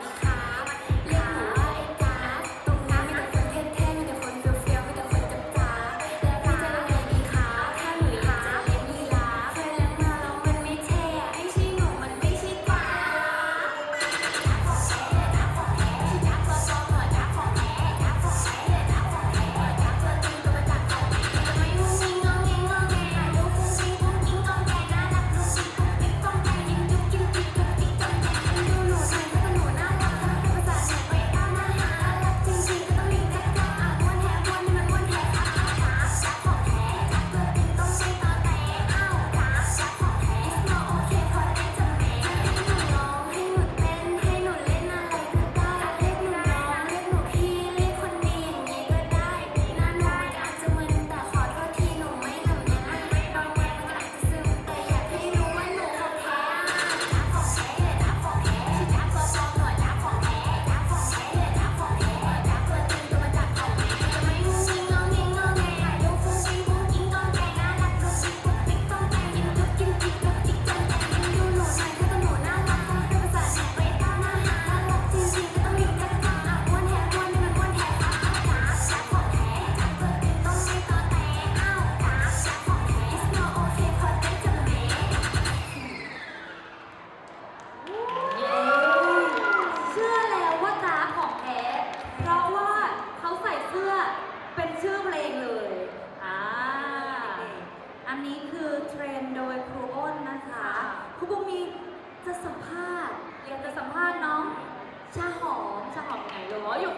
ดีค่ะ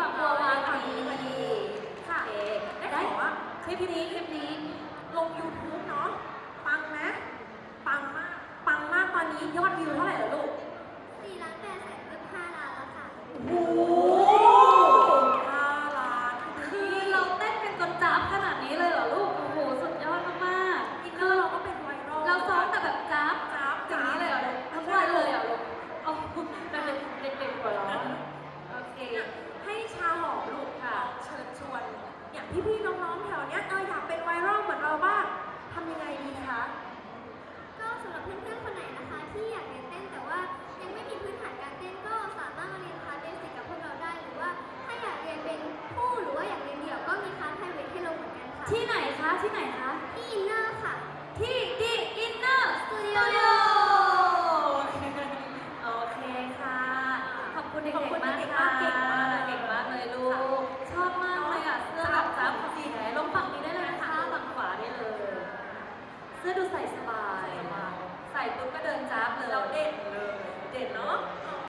กับโลมาทีทีค่ะเอกได้บอกว่าคลิปนี้คลิปนี้ลง YouTube เนาะปังนะปังมาก ปังมากตอนนี้ยอดวิวเท่าไหร่เหรอลูก4ล้าน8แสนเกือบ5ล้านแล้วค่ะ น้องๆแถวเนี้ยเอออยากเป็นไวรัลเหมือนเราบ้างทำยังไงดีคะ ก็สำหรับเพื่อนๆ คนไหนนะคะ ที่อยากเรียนเต้นแต่ว่ายังไม่มีพื้นฐานการเต้นก็สามารถมาเรียนคลาสเบสิกกับพวกเราได้ หรือว่าถ้าอยากเรียนเป็นคู่หรือว่าอยากเรียนเดี่ยวก็มีคลาสไพรเวทให้ลงเหมือนกันค่ะที่ไหนคะ ที่ไหนคะ ที่อินเนอร์ค่ะ ที่ดีอิน บาย ใส่ปุ๊บก็เดินจับเลย เราเด่นเลย เด่นเนาะ